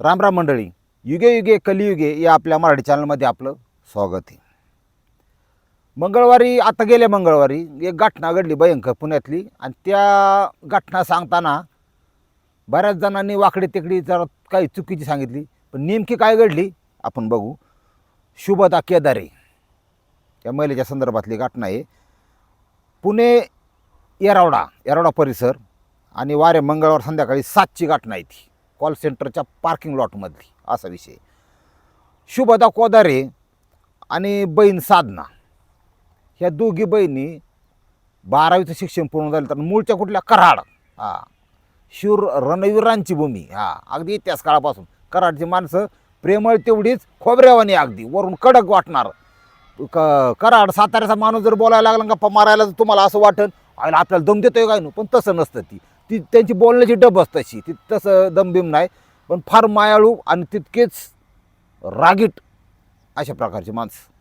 रामराम मंडळी. युगे युगे कलियुगे या आपल्या मराठी चॅनलमध्ये आपलं स्वागत आहे. मंगळवारी आता गेल्या मंगळवारी एक घटना घडली भयंकर पुण्यातली आणि त्या घटना सांगताना बऱ्याच जणांनी वाकडी तिकडी जरा काही चुकीची सांगितली पण नेमकी काय घडली आपण बघू. शुभदा केदारे या महिलेच्या संदर्भातली घटना आहे. पुणे येरावडा येरावडा परिसर आणि वारे मंगळवार संध्याकाळी सातची घटना आहे ती. कॉल सेंटरच्या पार्किंग लॉटमधली असा विषय. शुभदा कोदारे आणि बहीण साधना. ह्या दोघी बहिणी बारावीचं शिक्षण पूर्ण झालं तर मूळच्या कुठल्या? कराड. हा. शूर रणवीरांची भूमी. हा. अगदी इतिहास काळापासून. कराडची माणसं प्रेमळ तेवढीच खोबऱ्यावानी अगदी. वरून कडक वाटणार. क कराड साताऱ्याचा माणूस जर बोलायला लागला गप्पा मारायला तर तुम्हाला असं वाटेल आयला आपल्याला दम देतोय काय नु? पण तसं नसतं ती. ती त्यांची बोलण्याची डब तशी ती तसं दमबिम नाही पण फार मायाळू आणि तितकेच रागीट अशा प्रकारची माणसं.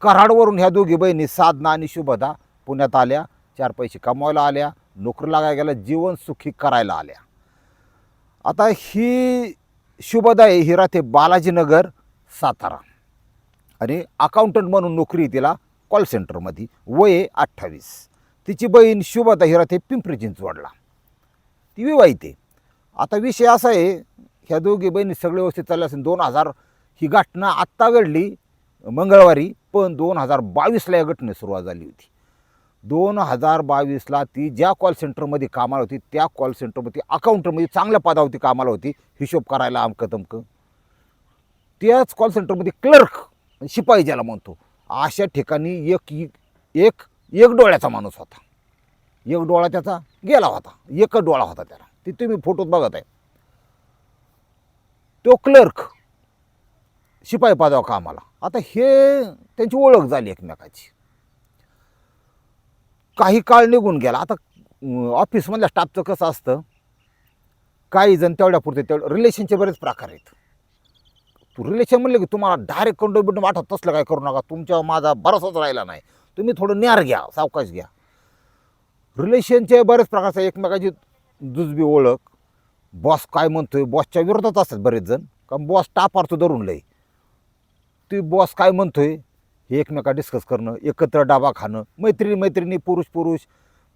कराडवरून ह्या दोघी बहिणी साधना आणि शुभदा पुण्यात आल्या चार पैसे कमवायला आल्या नोकरी लागायला गेल्या जीवन सुखी करायला आल्या. आता ही शुभदा आहे ही राहते बालाजीनगर सातारा. आणि अकाउंटंट म्हणून नोकरी तिला कॉल सेंटरमध्ये वय आहे अठ्ठावीस. तिची बहीण शुभदा ही राहते पिंपरी चिंचवडला. ती विवाहित आहे. आता विषय असा आहे ह्या दोघी बहिणी सगळे व्यवस्थित चालले असेल दोन हजार ही घटना आत्ता घडली मंगळवारी पण दोन हजार बावीसला या घटनेस सुरुवात झाली होती. दोन हजार बावीसला ती ज्या कॉल सेंटरमध्ये कामाला होती त्या कॉल सेंटरमध्ये अकाउंटमध्ये चांगल्या पदावरती कामाला होती हिशोब करायला अमकं तमकं. त्याच कॉल सेंटरमध्ये क्लर्क शिपाई ज्याला म्हणतो अशा ठिकाणी एक एक एक डोळ्याचा माणूस होता. एक डोळा त्याचा गेला होता. एकच डोळा होता त्याला. ते तुम्ही फोटोत बघत आहे. तो क्लर्क शिपाई पदावर कामाला. आता हे त्यांची ओळख झाली एकमेकाची. काही काळ निघून गेला. आता ऑफिसमधल्या स्टाफचं कसं असतं? काही जण तेवढ्यापुरते तेवढं रिलेशनचे बरेच प्रकार आहेत. तू रिलेशन म्हणलं की तुम्हाला डायरेक्ट कंडो बिंडो वाटत तसलं काय करू नका. तुमच्या माझा भरोसाच राहिला नाही. तुम्ही थोडं न्यार घ्या सावकाश घ्या. रिलेशनचे बरेच प्रकारचे एकमेकाची दुजबी ओळख. बॉस काय म्हणतोय? बॉसच्या विरोधात असतात बरेच जण. कारण बॉस टापारतो धरून लय. ती बॉस काय म्हणतोय? हे एकमेका डिस्कस करणं एकत्र डाबा खाणं मैत्रिणी मैत्रिणी पुरुष पुरुष.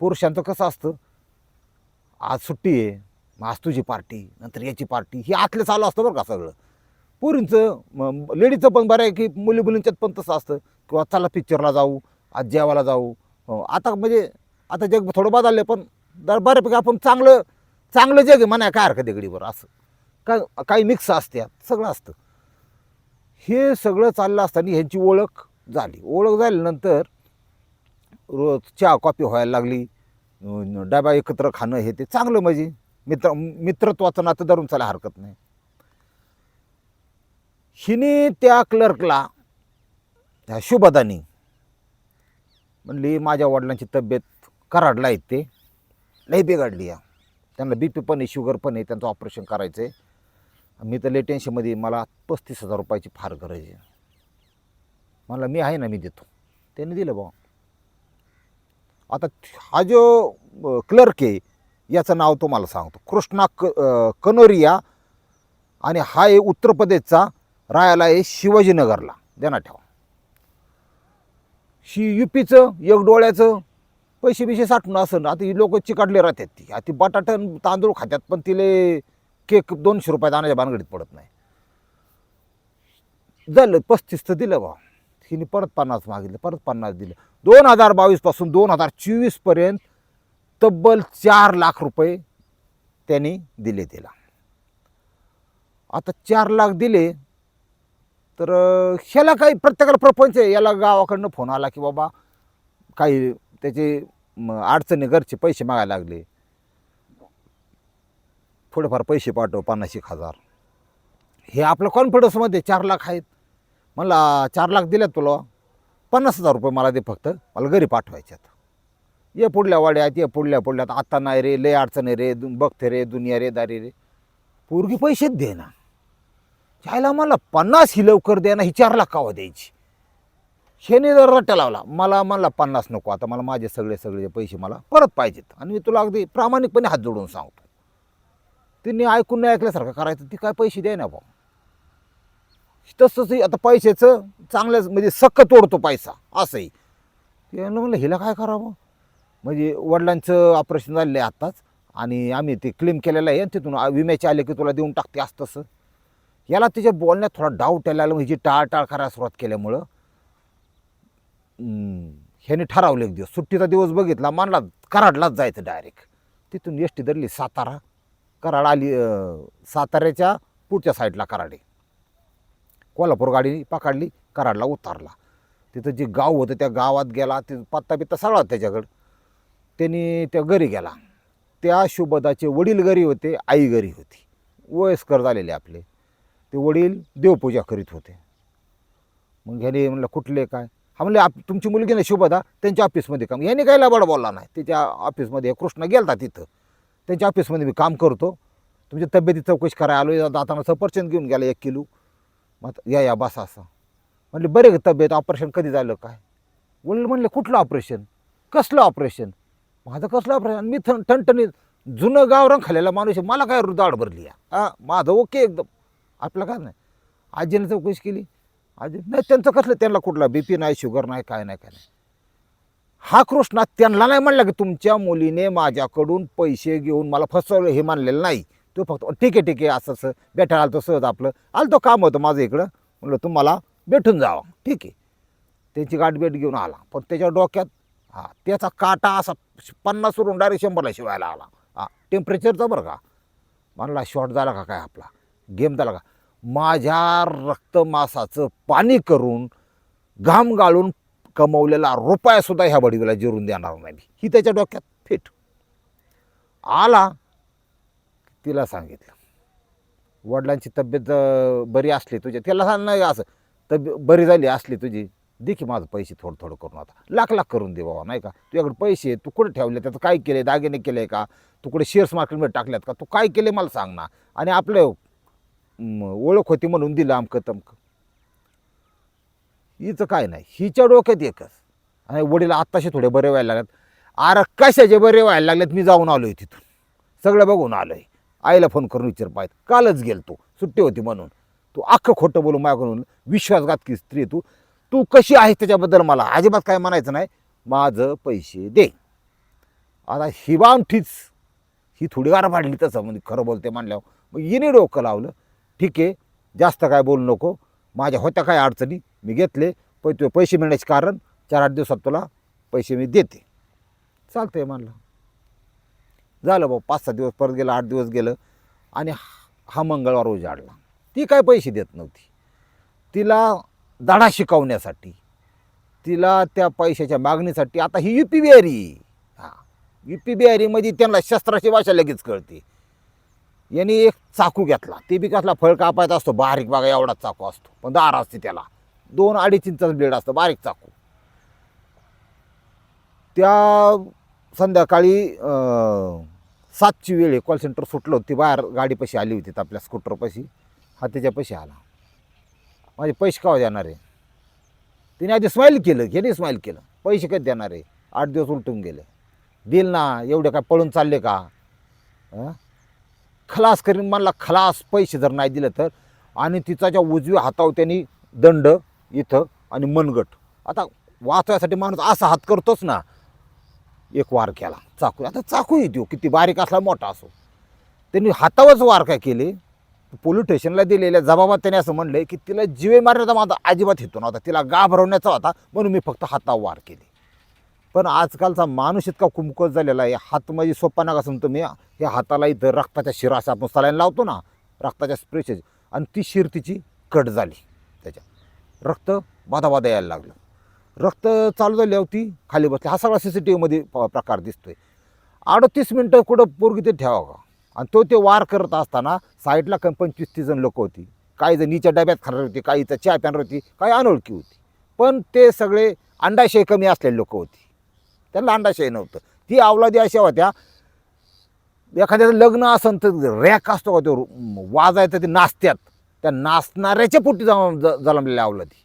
पुरुषांचं कसं असतं? आज सुट्टी आहे मग आज तुझी पार्टी नंतर याची पार्टी हे आतलं चालू असतं बरं का सगळं. पोरींचं लेडीचं पण बरं आहे की मुली मुलींच्यात पण तसं असतं. किंवा चला पिक्चरला जाऊ आज जेवायला जाऊ. आता म्हणजे आता जग थोडं बदललं पण दर बऱ्यापैकी आपण चांगलं चांगलं जग आहे म्हणा काय हरकत आहे असं. काय काही मिक्स असत्यात सगळं असतं. हे सगळं चाललं असताना ह्यांची ओळख झाली. ओळख झाल्यानंतर रोज चहा कॉफी व्हायला लागली. डबा एकत्र खाणं हे ते चांगलं म्हणजे मित्र मित्रत्वाचं नातं धरून चालायला हरकत नाही. हिने त्या क्लर्कला त्या शुभदानी म्हणली माझ्या वडिलांची तब्येत कराडला आहेत ते. लई बिघडली या. त्यांना बी पी पण आहे शुगर पण आहे त्यांचं ऑपरेशन करायचं आहे मी तर लेटेन्शनमध्ये मला पस्तीस हजार रुपयाची फार गरज आहे. मला मी आहे ना मी देतो. त्यांनी दिलं बा आता हा जो क्लर्क आहे याचं नाव तुम्हाला सांगतो. कृष्णा क कनोरिया आणि हा आहे उत्तर प्रदेशचा राहायला आहे शिवाजीनगरला. देणार ठेवा. शी युपीचं एक डोळ्याचं पैसे बिशे साठून असं आता ही लोक चिकाडले राहतात ती. आता बटाटा आणि तांदूळ खात्यात पण तिले केक दोनशे रुपयात आणायच्या भानगडीत पडत नाही. झालं पस्तीस तर दिलं बा हिने परत पन्नास मागितलं परत पन्नास दिलं. दोन हजार बावीसपासून दोन हजार चोवीसपर्यंत तब्बल चार लाख रुपये त्यांनी दिले तिला. आता चार लाख दिले तर ह्याला काही प्रत्येकाला प्रपंच आहे. याला गावाकडनं फोन आला की बाबा काही त्याचे अडचणी घरचे पैसे मागायला लागले. थोडेफार पैसे पाठव पन्नास एक हजार. हे आपलं कॉन्फिडन्समध्ये चार लाख आहेत. मला चार लाख दिल्यात तुला. पन्नास हजार रुपये मला दे फक्त. मला घरी पाठवायच्यात. ये पुढल्या वाड्यात ये पुढल्या पुढल्यात. आता नाही रे लय अडचण आहे रे. दु- बघते रे दुनिया रे दारी रे. पोरगी पैसेच दे ना यायला मला पन्नास ही लवकर दे ना ही चार लाख कावा द्यायची? शेने जर रट्टा लावला. मला मला पन्नास नको आता मला माझे सगळे सगळे पैसे मला परत पाहिजेत. आणि मी तुला अगदी प्रामाणिकपणे हात जोडून सांगतो. तिने ऐकून नाही ऐकल्यासारखं करायचं. ती काय पैसे द्याय ना भाऊ. तसंच आता पैशाचं चांगल्याच म्हणजे सक्क तोडतो पैसा. असंही. ते म्हणलं हिला काय करावं? म्हणजे वडिलांचं ऑपरेशन झालेलं आहे आत्ताच. आणि आम्ही ते क्लेम केलेलं आहे. आणि तिथून विम्याचे आले की तुला देऊन टाकते असं तसं. याला तिच्या बोलण्यात थोडा डाऊट यायला म्हणजे टाळटाळ करायला सुरुवात केल्यामुळं. ह्याने ठरवलं एक दिवस. सुट्टीचा दिवस बघितला मानला कराडलाच जायचं डायरेक्ट तिथून एस टी धरली सातारा. कराड आली साताऱ्याच्या पुढच्या साईडला कराडे. कोल्हापूर गाडी पकडली कराडला उतारला. तिथं जे गाव होतं त्या गावात गेला ते पत्ता बित्ता सगळा त्याच्याकडं. त्यांनी त्या घरी गेला. त्या शुभदाचे वडील घरी होते आई घरी होती. वयस्कर झालेले आपले. ते वडील देवपूजा करीत होते. मग ह्याने म्हणलं कुठले काय? हा म्हणले आप तुमची मुलगी ना शुभदा त्यांच्या ऑफिसमध्ये काम यांनी काही लबाड बोलला नाही. त्याच्या ऑफिसमध्ये कृष्ण गेलता तिथं. त्यांच्या ऑफिसमध्ये मी काम करतो. तुमच्या तब्येती चौकशी करायला आलो दाताना सफरचंद घेऊन गेला एक किलो. मग या या बसा असं म्हणले बरे तब्येत? ऑपरेशन कधी झालं काय? वडील म्हणले कुठलं ऑपरेशन कसलं ऑपरेशन माझं कसलं ऑपरेशन मी थं ठणठणीत जुनं गाव रंग खाल्लेला माणूस आहे. मला काय दाढ भरली आहे हां माझं ओके एकदम. आपलं काय नाही. आजीने चौकशी केली. आजी नाही त्यांचं कसलं त्यांना कुठला? बी पी नाही शुगर नाही काय नाही काय नाही. हा कृष्णा त्यांना नाही म्हणला की तुमच्या मुलीने माझ्याकडून पैसे घेऊन मला फसवलं हे मानलेलं नाही. तो फक्त ठीक आहे ठीक आहे असं असं. बेटा आलं तो सहज आपलं. आलं तो काम होतं माझं इकडं. म्हणलं तुम्हाला भेटून जावा. ठीक आहे. त्यांची गाठभेट घेऊन आला. पण त्याच्या डोक्यात हा त्याचा काटा असा पन्नास वरून डायरेक्ट शंभरला शिवायला आला. हा टेम्परेचरचा बरं का. म्हणला शॉर्ट झाला का काय आपला? गेम झाला का? माझ्या रक्तमासाचं पाणी करून घाम गाळून कमवलेला रुपयासुद्धा ह्या बडीला जिरून देणार नाही ही त्याच्या डोक्यात फिट. आला तिला सांगितलं. वडिलांची तब्येत बरी असली तुझ्या त्याला सांग नाही असं. तब्येत बरी झाली असली तुझी. दे माझं पैसे थोडं थोडं करून आता. लाख लाख करून दे बाबा नाही का? तुझ्याकडे पैसे आहेत, तू कुठे ठेवले? त्याचं काय केले दागिने केले का? तू कुठे शेअर्स मार्केटमध्ये टाकल्यात का? तू काय केले मला सांग ना. आणि आपलं ओळख होती म्हणून दिलं आमकं तमकं. हिचं काय नाही हिच्या डोक्यात एकच. आणि वडील आत्ताशी थोडे बरे व्हायला लागलेत. अरे कशाचे बरे व्हायला लागलेत मी जाऊन आलोय तिथून. सगळं बघून आलोय. आईला फोन करून विचार पाहिजे. कालच गेल तू सुट्टी होती म्हणून. तू अख्खं खोटं बोलू माझ्याकडून विश्वासघात की स्त्री तू. तू कशी आहे त्याच्याबद्दल मला अजिबात काय म्हणायचं नाही. माझं पैसे दे. आता ही बामठीच ही थोडी गार वाढली तसं म्हणजे खरं बोलते म्हणल्यावर. मग हिने डोकं लावलं. ठीक आहे जास्त काय बोलू नको. माझ्या होत्या काय अडचणी मी घेतले पण तुझे पैसे मिळण्याचे कारण चार आठ दिवसात तुला पैसे मी देते. चालतंय म्हणलं. झालं भाऊ पाच सहा दिवस परत गेलं आठ दिवस गेलं आणि हा- हा मंगळवार उजाडला ती काय पैसे देत नव्हती. तिला धडा शिकवण्यासाठी तिला त्या पैशाच्या मागणीसाठी आता ही यू पी बिहारी हां यू पी बिहारीमध्ये त्यांना शस्त्राची भाषा लगेच कळते. यांनी एक चाकू घेतला. ते बी कसला फळ कापायचा असतो बारीक बागा एवढाच चाकू असतो. पण दार असते त्याला. दोन अडीच इंचाचं ब्लेड असतं बारीक चाकू. त्या संध्याकाळी सातची वेळ आहे कॉल सेंटर सुटलं होतं ती बाहेर गाडीपाशी आली होती आपल्या स्कूटरपाशी हा त्याच्यापाशी आला. माझे पैसे का देणार आहे? तिने आधी स्माईल केलं ह्याने स्माईल केलं. पैसे कधी देणार आहे? आठ दिवस उलटून गेले. दिल ना एवढे काय पळून चालले का? खलास करीन म्हणला खलास पैसे जर नाही दिलं तर. आणि तिचा ज्या उजव्या हातावर त्यांनी दंड इथं आणि मनगट. आता वाचवायसाठी माणूस असा हात करतोच ना. एक वार केला. चाकू. आता चाकू देऊ किती बारीक असला मोठा असो. त्यांनी हातावरच वार काय केले? पोलीस स्टेशनला दिलेल्या जबाबात त्याने असं म्हणलं की तिला जीवे मारण्याचा माझा अजिबात हेतू नव्हता. तिला घाबरवण्याचा होता. म्हणून मी फक्त हातावर वार केले. पण आजकालचा माणूस इतका कुमकत झालेला आहे. हात म्हणजे सोपा नका समजतो मी या हाताला इथं रक्ताच्या शिरास आपण सलाईन लावतो ना रक्ताच्या स्प्रेसेस आणि ती शिर तिची कट झाली त्याच्या. रक्त बाधाबाधा यायला लागलं. रक्त चालू झाल्यावर ती खाली बसली. हा सगळा सी सी टी व्हीमध्ये प्रकार दिसतोय. अडतीस मिनटं कुठं पोरगी ते ठेवा का? आणि तो ते वार करत असताना साईडला कम पंचवीस तीस जण लोक होती. काही जण नीच्या डब्यात खाणार होती काही इथं चहा प्यानर होती काही अनोळखी होती. पण ते सगळे अंडाशय कमी असलेले लोक होती. त्या लांडाशाही नव्हतं ती अवलादी अशा होत्या एखाद्याचं लग्न असन तर रॅक असतो का तो वाजायचं ते नाचत्यात. त्या नाचणाऱ्याच्या पोटी जम जलमलेल्या अवलादी.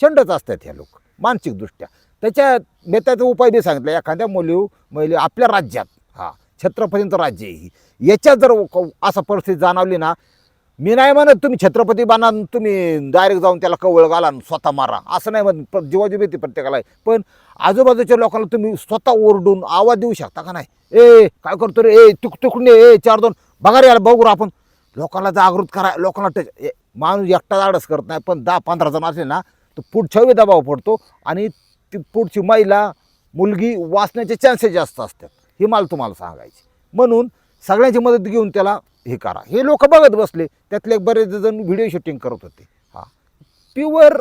शंडच असतात ह्या लोक मानसिकदृष्ट्या. त्याच्या नेत्याचा उपाय बी सांगितला एखाद्या मुली महिले आपल्या राज्यात हा छत्रपतींचं राज्य आहे ही. याच्यात जर क- असा परिस्थिती जाणवली ना मी नाही म्हणत तुम्ही छत्रपती बाणा तुम्ही डायरेक्ट जाऊन त्याला कवळ घाला स्वतः मारा. असं नाही म्हणत प- जीवाची प्रत्येकाला. पण आजूबाजूच्या लोकांना तुम्ही स्वतः ओरडून आवाज देऊ शकता का नाही? ए काय करतो रे? ए तुक तुकडे ए चार दोन. बघा रे याला बघू आपण. लोकांना जागृत करा. लोकांना टच माणूस एकटा आडस करत नाही पण दहा पंधरा जण असले ना तर पुढच्या दबाव पडतो आणि ती पुढची महिला मुलगी वाचण्याचे चान्सेस जास्त असतात. हे मला तुम्हाला सांगायचे. म्हणून सगळ्यांची मदत घेऊन त्याला हे करा. हे लोक बघत बसले. त्यातले बरेच जण व्हिडिओ शूटिंग करत होते. हां. प्युअर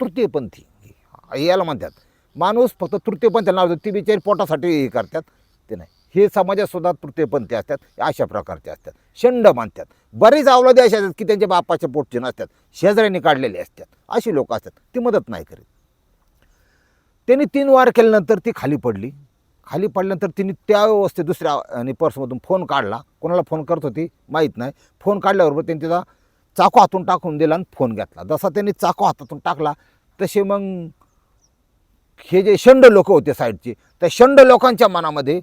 तृतीयपंथी हा, याला म्हणतात. माणूस फक्त तृतीयपंथ नाव ती बिचारी पोटासाठी हे करतात. ते नाही. हे समाजासुद्धा तृतीयपंथी असतात. अशा प्रकारचे असतात. शंड मानतात. बरेच अवलादी असे असतात की त्यांच्या बापाच्या पोटचे नसतात. शेजाऱ्यांनी काढलेले असतात. अशी लोक असतात. ती मदत नाही करीत. त्यांनी तीन वार केल्यानंतर ती खाली पडली. खाली पडल्यानंतर तिने त्या व्यवस्थेत दुसऱ्या आणि पर्समधून फोन काढला. कोणाला फोन करत होती? माहीत नाही. फोन काढल्याबरोबर त्यांनी तिचा चाकू हातून टाकून दिला आणि फोन घेतला. जसा त्यांनी चाकू हातातून टाकला तसे मग हे जे शंड लोक होते साईडचे त्या शंड लोकांच्या मनामध्ये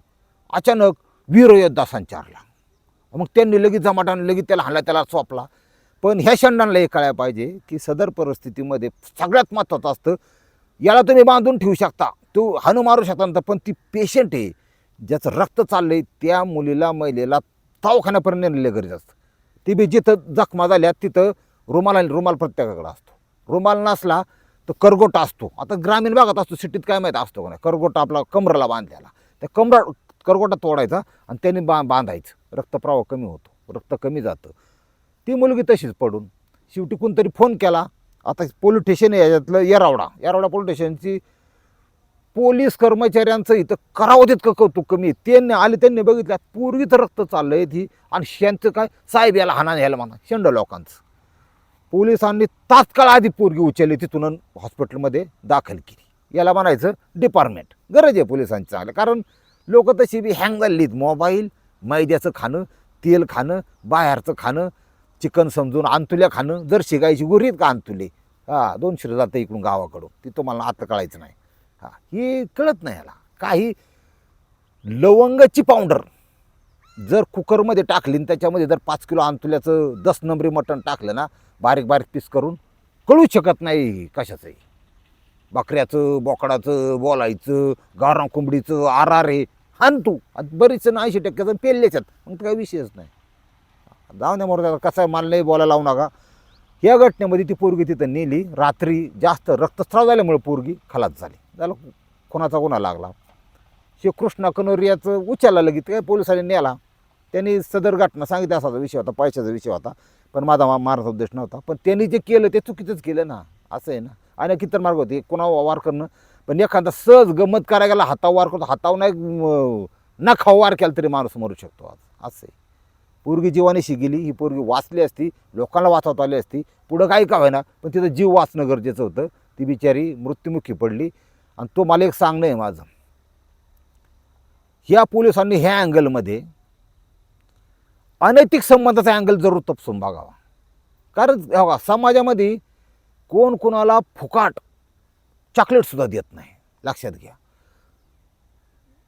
अचानक वीरयोद्धा संचारला मग त्यांनी लगेच जमाटाने लगेच त्याला हाणला त्याला चोपला पण ह्या शंडांना हे कळायला पाहिजे की सदर परिस्थितीमध्ये सगळ्यात महत्त्वाचं असतं याला तुम्ही बांधून ठेवू शकता. तो हाणू मारू शकता नंतर पण ती पेशंट आहे ज्याचं रक्त चाललं आहे त्या मुलीला महिलेला दवाखान्यापर्यंत नेलेलं गरज असतं. ती बी जिथं जखमा झाल्या तिथं रुमाल आणि रुमाल प्रत्येकाकडे असतो. रुमाल नसला तर करगोटा असतो. आता ग्रामीण भागात असतो सिटीत काय माहीत असतो का नाही? करगोटा आपला कमराला बांधलेला. त्या कमरा करगोटा तोडायचा आणि त्याने बा बांधायचं. रक्तप्रवाह कमी होतो. रक्त कमी जातं. ती मुलगी तशीच पडून शेवटी कोणतरी फोन केला. आता पोलीस स्टेशन आहे याच्यातलं येरावडा. येरावडा पोलीस स्टेशनची पोलीस कर्मचाऱ्यांचं इथं करावं तितकं कौतुक कमी त्यांनी आले त्यांनी बघितलं पूर्वीच रक्त चाललं आहे ती. आणि शेंचं काय? साहेब याला हाना यायला म्हणा. शेंड लोकांचं. पोलिसांनी तात्काळ आधी पोरगी उचलली तिथून हॉस्पिटलमध्ये दाखल केली. याला म्हणायचं डिपार्टमेंट. गरज आहे पोलिसांची चांगलं कारण लोक तशी बी हँग झालीत मोबाईल मैद्याचं खाणं तेल खाणं बाहेरचं खाणं चिकन समजून आंतुल्या खाणं जर शिकायची गुरीत का आंतुले हां दोनशे जातं इकडून गावाकडून. ती तुम्हाला आता कळायचं नाही. हां हे कळत नाही याला. काही लवंगाची पावडर जर कुकरमध्ये टाकली आणि त्याच्यामध्ये जर पाच किलो आंतुल्याचं दस नंबरी मटण टाकलं ना बारीक बारीक पीस करून कळू शकत नाही कशाचंही. बकऱ्याचं बोकडाचं बोलायचं गारा कोंबडीचं आर आर आहे हान तू आणि बरीच जण ऐंशी टक्क्याचं पेरल्याच्यात मग तर काही विषयच नाही. जाऊन द्या मोर कसं मला नाही बोलायला लावू नका. या घटनेमध्ये ती पोरगी तिथं नेली. रात्री जास्त रक्तस्राव झाल्यामुळे पोरगी खलास झाली. झालं कोणाचा गुन्हा लागला. शे कृष्णा कनोरियाचं उचलला लगेच. काय पोलिसांनी नेला. त्यांनी सदर घटना सांगितली असाचा विषय होता पैशाचा विषय होता. पण माझा मा मारायचा उद्देश नव्हता. पण त्यांनी जे केलं ते चुकीचंच केलं ना. असं आहे ना. आणि किती मार्ग होते. कोणा वार करणं. पण एखादा सहज गंमत करायला गेला हातावर वार करतो. हातावर नाही अं, वार केला तरी माणूस मरू शकतो आज. असं आहे. पोरगी जीवाने गेली ही पोरगी वाचली असती लोकांना वाचवता आली असती. पुढं काही का होईना पण तिथं जीव वाचणं गरजेचं होतं. ती बिचारी मृत्युमुखी पडली. आणि तो मला एक सांगणं आहे माझं. ह्या पोलिसांनी ह्या अँगलमध्ये अनैतिक संबंधाचा अँगल जरूर तपसून बघावा. कारण बघा समाजामध्ये कोण कोणाला फुकाट चॉकलेटसुद्धा देत नाही. लक्षात घ्या.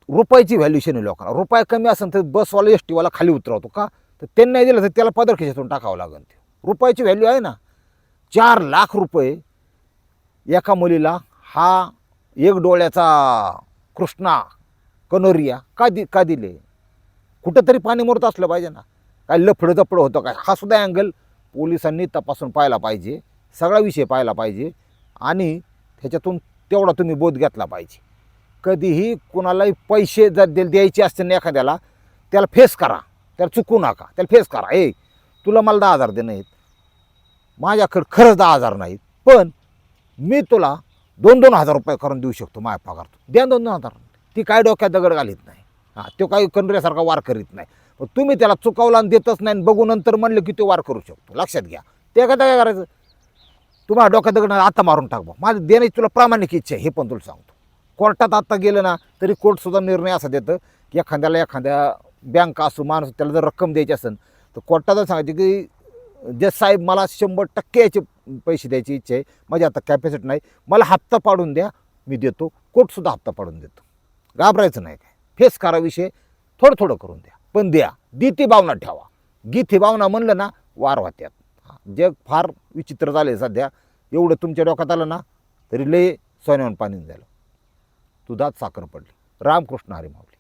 रुपयाची व्हॅल्युशन आहे लोकांना. रुपया कमी असेल तर बसवाला एस टीवाला खाली उतरवतो का? तर त्यांनी नाही दिलं तर त्याला पदर खिशातून टाकावं लागेल ते. रुपयाची व्हॅल्यू आहे ना. चार लाख रुपये एका मुलीला हा एक डोळ्याचा कृष्णा कनोरिया का दि का दिले? कुठंतरी पाणी मोरत असलं पाहिजे ना. काय लफडं जपडं होतं काय? हा सुद्धा अँगल पोलिसांनी तपासून पाहायला पाहिजे. सगळा विषय पाहायला पाहिजे. आणि ह्याच्यातून तेवढा तुम्ही बोध घेतला पाहिजे. कधीही कुणालाही पैसे जर दे द्यायचे असतील ना एखाद्याला त्याला फेस करा. त्याला चुकू नका. त्याला फेस करा. ए तुला मला दहा हजार देणं आहेत माझ्याकडं खरंच दहा हजार नाहीत. पण मी तुला दोन दोन हजार रुपये करून देऊ शकतो माझ्या पगार द्या दोन दोन हजार. ती काय डोक्यात दगड घालीत नाही. हां तो काही कनऱ्यासारखा वार करीत नाही. पण तुम्ही त्याला चुकवला आणि देतच नाही आणि बघू नंतर म्हणलं की तो वार करू शकतो. लक्षात घ्या. ते का काय करायचं? तुम्हाला डोक्यात दगड आता मारून टाक बा. माझं देण्याची तुला प्रामाणिक इच्छा आहे हे पण तुला सांगतो. कोर्टात आत्ता गेलं ना तरी कोर्टसुद्धा निर्णय असा देतं की एखाद्याला एखाद्या बँक असू माणूस त्याला जर रक्कम द्यायची असेल तर कोर्टात सांगायचे की जज साहेब मला शंभर टक्के याचे पैसे द्यायची इच्छा आहे. माझी आता कॅपॅसिटी नाही. मला हप्ता पाडून द्या मी देतो. कोर्टसुद्धा हप्ता पाडून देतो. घाबरायचं नाही काय. फेस करा विषय थोडं थोडं करून द्या. पण द्या. दी भावना ठेवा. गीती भावना म्हणलं ना वार होत्यात. जग फार विचित्र झाले सध्या. एवढं तुमच्या डोक्यात आलं ना तरी लय सोन्यावर पाणी झालं. दुधात साखर पडली. रामकृष्ण हरी माऊली.